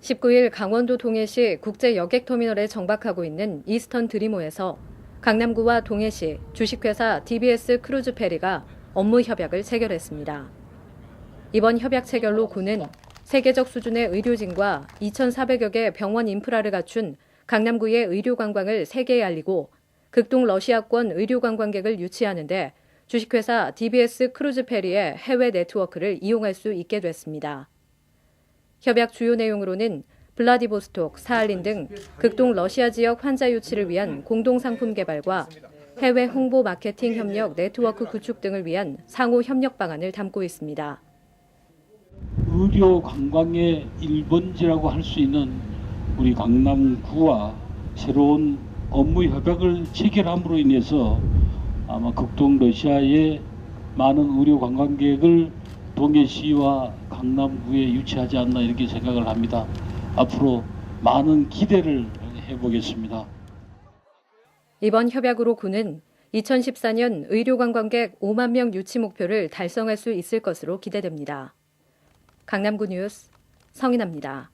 19일 강원도 동해시 국제 여객터미널에 정박하고 있는 이스턴 드리모에서 강남구와 동해시 주식회사 DBS 크루즈 페리가 업무 협약을 체결했습니다. 이번 협약 체결로 구는 세계적 수준의 의료진과 2,400여 개 병원 인프라를 갖춘 강남구의 의료 관광을 세계에 알리고 극동 러시아권 의료 관광객을 유치하는데 주식회사 DBS 크루즈 페리의 해외 네트워크를 이용할 수 있게 됐습니다. 협약 주요 내용으로는 블라디보스톡, 사할린 등 극동 러시아 지역 환자 유치를 위한 공동 상품 개발과 해외 홍보 마케팅 협력 네트워크 구축 등을 위한 상호 협력 방안을 담고 있습니다. 의료 관광의 1번지라고 할 수 있는 우리 강남구와 새로운 업무 협약을 체결함으로 인해서 아마 극동 러시아의 많은 의료 관광객을 동해시와 강남구에 유치하지 않나 이렇게 생각을 합니다. 앞으로 많은 기대를 해보겠습니다. 이번 협약으로 구는 2014년 의료 관광객 5만 명 유치 목표를 달성할 수 있을 것으로 기대됩니다. 강남구 뉴스 성인아입니다.